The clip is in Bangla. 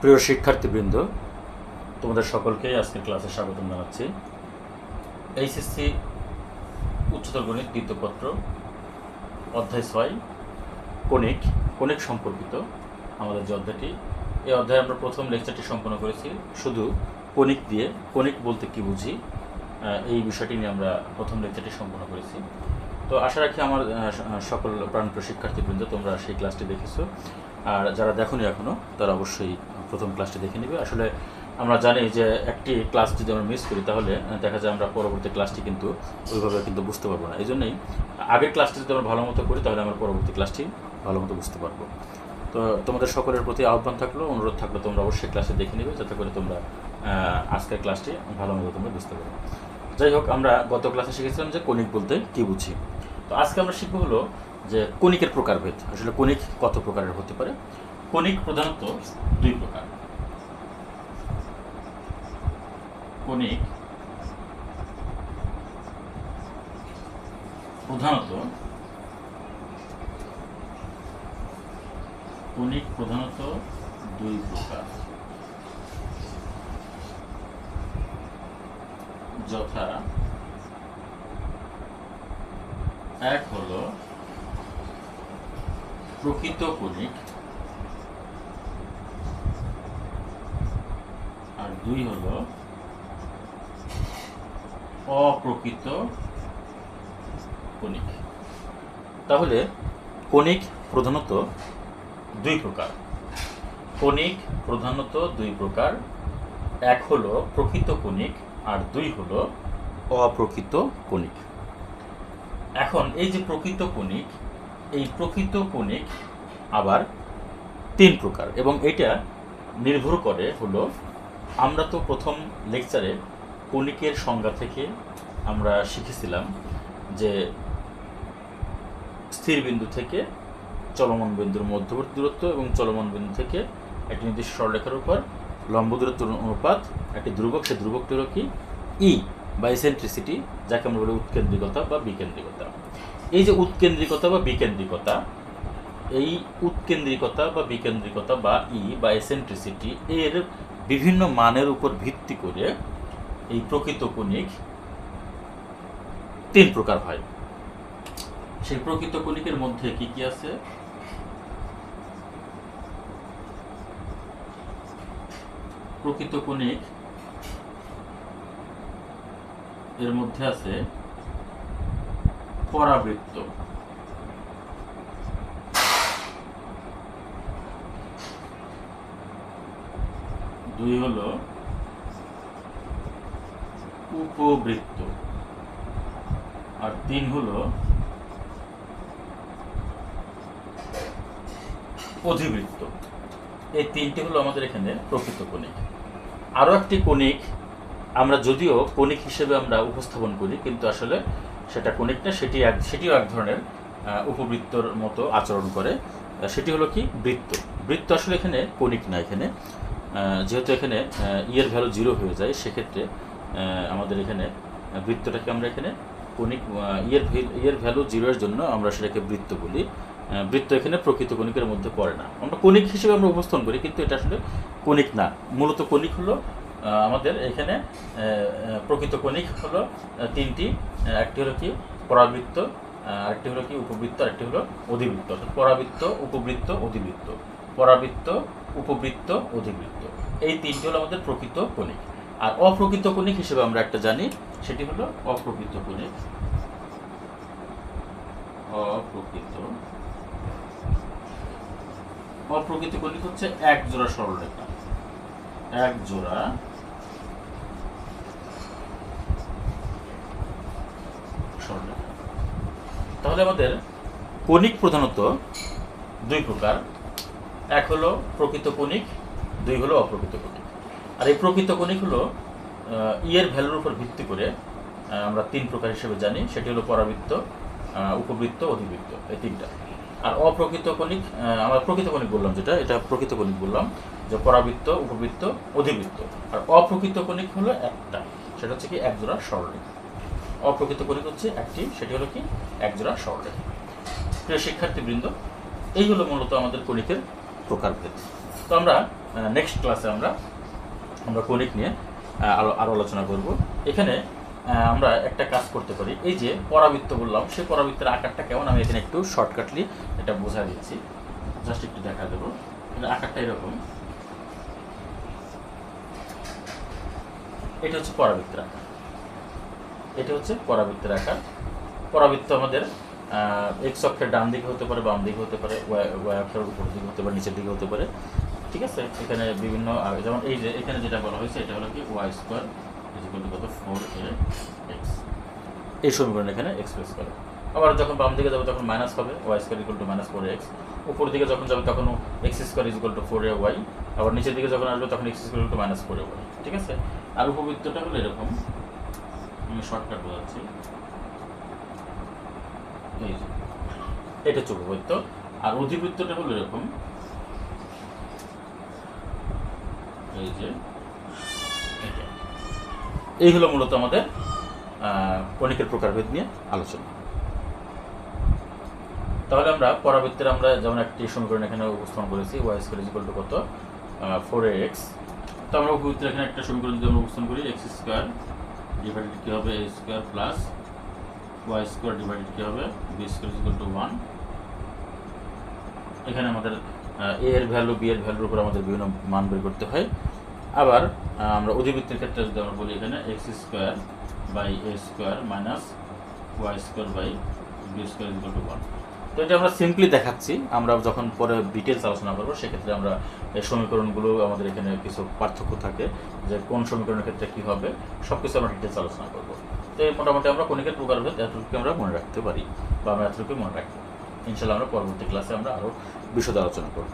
প্রিয় শিক্ষার্থীবৃন্দ, তোমাদের সকলকেই আজকের ক্লাসে স্বাগতম জানাচ্ছি। এইচএসসি উচ্চতর গণিত দ্বিতীয় পত্র, অধ্যায় ছয়, কণিক কণিক সম্পর্কিত আমাদের যে অধ্যায়টি। এই অধ্যায়ে আমরা প্রথম লেকচারটি সম্পন্ন করেছি, শুধু কণিক দিয়ে, কণিক বলতে কি বুঝি এই বিষয়টি নিয়ে আমরা প্রথম লেকচারটি সম্পন্ন করেছি। তো আশা রাখি আমার সকল প্রাণপ্রিয় শিক্ষার্থীবৃন্দ, তোমরা সেই ক্লাসটি দেখেছ। আর যারা দেখোনি এখনও তারা অবশ্যই প্রথম ক্লাসটি দেখে নেবে। আসলে আমরা জানি যে একটি ক্লাস যদি আমরা মিস করি, তাহলে দেখা যায় আমরা পরবর্তী ক্লাসটি কিন্তু ওইভাবে কিন্তু বুঝতে পারব না। এই জন্যই আগের ক্লাসটি যদি আমরা ভালো মতো করি, তাহলে আমরা পরবর্তী ক্লাসটি ভালো মতো বুঝতে পারব। তো তোমাদের সকলের প্রতি আহ্বান থাকল, অনুরোধ থাকল তোমরা অবশ্যই ক্লাসে দেখে নেবে, যাতে করে তোমরা আজকের ক্লাসটি ভালো মতো তোমরা বুঝতে পারো। যাই হোক, আমরা গত ক্লাসে শিখেছিলাম যে কণিক বলতে কি বুঝি? তো আজকে আমরা শিখব হলো যে কণিকের প্রকারভেদ আসলে কণিক কত প্রকারের হতে পারে? কণিক প্রধানত দুই প্রকার। কণিক প্রধানত কণিক প্রধানত দুই প্রকার। যথা এক হলো প্রকৃত কণিক। আর দুই হলো অপ্রকৃত কণিক। তাহলে কণিক প্রধানত দুই প্রকার। কণিক প্রধানত দুই প্রকার, এক হলো প্রকৃত কণিক আর দুই হলো অপ্রকৃত কণিক। এখন এই যে প্রকৃত কণিক এই প্রকৃত কণিক আবার তিন প্রকার এবং এটা নির্ভর করে হলো আমরা তো প্রথম লেকচারে কণিকের সংজ্ঞা থেকে আমরা শিখেছিলাম যে স্থির বিন্দু থেকে চলমান বিন্দুর মধ্যবর্তী দূরত্ব এবং চলমান বিন্দু থেকে একটি নির্দিষ্ট সরলরেখার উপর লম্ব দূরত্ব অনুপাত, একটি ধ্রুবক, সে হলো কি? ই বা এসেন্ট্রিসিটি যাকে আমরা বলি উৎকেন্দ্রিকতা বা বিকেন্দ্রিকতা। এই যে উৎকেন্দ্রিকতা বা বিকেন্দ্রিকতা, এই উৎকেন্দ্রিকতা বা বিকেন্দ্রিকতা বা ই বা এসেন্ট্রিসিটি এর বিভিন্ন মানের উপর ভিত্তি করে এই প্রকৃত কণিক তিন প্রকার হয়। সেই প্রকৃত কণিকের মধ্যে কি কি আছে? প্রকৃত কণিক এর মধ্যে আছে পরাবৃত্ত দুই হলো উপবৃত্ত। আর তিন হলো অধিবৃত্ত। এই তিনটি হলো আমাদের এখানে প্রকৃত কণিক। আরও একটি কণিক আমরা যদিও কণিক হিসেবে আমরা উপস্থাপন করি, কিন্তু আসলে সেটা কণিক না, সেটি এক সেটিও এক ধরনের উপবৃত্তর মতো আচরণ করে। সেটি হলো কি? বৃত্ত। বৃত্ত আসলে এখানে কণিক না এখানে। যেহেতু এখানে ইয়ের ভ্যালু জিরো হয়ে যায়, সেক্ষেত্রে আমাদের এখানে বৃত্তটাকে আমরা এখানে কণিক ইয়ের ইয়ের ভ্যালু জিরোর জন্য আমরা সেটাকে বৃত্ত বলি। বৃত্ত এখানে প্রকৃত কণিকের মধ্যে পড়ে না। আমরা কণিক হিসেবে আমরা উপস্থাপন করি, কিন্তু এটা আসলে কণিক না। মূলত কণিক হলো আমাদের এখানে প্রকৃত কণিক হলো তিনটি একটি হলো কি পরাবৃত্ত আরেকটি হলো কি উপবৃত্ত, আরেকটি হলো অধিবৃত্ত। অর্থাৎ পরাবৃত্ত, উপবৃত্ত, অধিবৃত্ত। পরাবৃত্ত, উপবৃত্ত, অধিবৃত্ত। এই তিনটি হলো আমাদের প্রকৃত কণিক। আর অপ্রকৃত কণিক হিসেবে আমরা একটা জানি, সেটি হলো অপ্রকৃত কণিক। অপ্রকৃত। অপ্রকৃত কণিক হচ্ছে এক জোড়া সরলরেখা। এক জোড়া সরলরেখা তাহলে আমাদের কণিক প্রধানত দুই প্রকার। এক হলো প্রকৃত কণিক, দুই হলো অপ্রকৃত কণিক। আর এই প্রকৃত কণিক হলো ইয়ের ভ্যালুর উপর ভিত্তি করে আমরা তিন প্রকার হিসেবে জানি। সেটি হলো পরাবৃত্ত উপবৃত্ত, অধিবৃত্ত, এই তিনটা। আর অপ্রকৃত কণিক আমরা প্রকৃত কণিক বললাম যেটা, এটা প্রকৃত কণিক বললাম, যে পরাবৃত্ত, উপবৃত্ত, অধিবৃত্ত। আর অপ্রকৃত কণিক হলো একটা, সেটা হচ্ছে কি একজোড়া সরলরেখা অপ্রকৃত কণিক হচ্ছে একটি সেটি হলো কি? একজোড়া সরলরেখা প্রিয় শিক্ষার্থীবৃন্দ এই হলো মূলত আমাদের কণিকের প্রকারভেদ। তো আমরা নেক্সট ক্লাসে আমরা আমরা কনিক নিয়ে আহ, আরও আরও আলোচনা করব। এখানে আমরা একটা কাজ করতে পারি। এই যে পরাবৃত্ত বললাম সেই পরাবৃত্তের আকারটা কেমন? আমি এখানে একটু শর্টকাটলি এটা বোঝা দিচ্ছি। জাস্ট একটু দেখা দেবো। আকারটা এরকম। এটা হচ্ছে পরাবৃত্তের আকার। এটা হচ্ছে পরাবৃত্তের আকার। পরাবৃত্ত আমাদের এক্স অক্ষের ডান দিকে হতে পারে, বাম দিকে হতে পারে ওয়াই অক্ষের উপর দিকে হতে পারে, নিচের দিকে হতে পারে। ঠিক আছে? এখানে বিভিন্ন যেমন এই যে এখানে যেটা বলা হয়েছে, এটা হলো কি? ওয়াই স্কোয়ার কত? ফোর এ এক্স এই সমীকরণ এখানে এক্সপ্রেস করে। আবার যখন বাম দিকে যাবে তখন মাইনাস হবে Y square equal to minus four X উপর দিকে যখন যাবে তখন X square equal to four A Y আবার নিচের দিকে যখন আসবে তখন X square to minus four A Y ঠিক আছে? আর উপবৃত্তটা হলো এরকম। আমি শর্টকাট বোঝাচ্ছি। এটা হচ্ছে আর অধিবৃত্তটা হলো এরকম। এই যে এই হলো মূলত আমাদের কণিকের প্রকারভেদ নিয়ে আলোচনা। তাহলে আমরা পরাবৃত্তের আমরা যেমন একটি সমীকরণ এখানে উপস্থাপন করেছি ওয়াই স্কোয়ার ইকুয়াল টু কত? ফোর এক্স তো আমরা উপবৃত্তের এখানে একটা সমীকরণ যদি আমরা উপস্থাপন করি এক্স স্কোয়ার ডিভাইডেড কী হবে A square plus Y square divided কী হবে বি স্কোয়ার টু ওয়ান এখানে আমাদের এ এর ভ্যালু বি এর ভ্যালুর উপর আমাদের বিভিন্ন মান বের করতে হয়। আবার আমরা অধিবৃত্তের ক্ষেত্রে যদি আমরা বলি এখানে X square by A square minus Y square by B square to one তো এটা আমরা সিম্পলি দেখাচ্ছি। আমরা যখন পরে ডিটেলস আলোচনা করব, সেক্ষেত্রে আমরা এই সমীকরণগুলো আমাদের এখানে কিছু পার্থক্য থাকে, যে কোন সমীকরণের ক্ষেত্রে কী হবে সব কিছু আমরা ডিটেলস আলোচনা করব। তো এই মোটামুটি আমরা কণিকের প্রকারভেদ এতটুকু আমরা মনে রাখতে পারি, বা আমরা এতটুকুই মনে রাখব। ইনশাল্লাহ আমরা পরবর্তী ক্লাসে আমরা আরও বিশদ আলোচনা করব।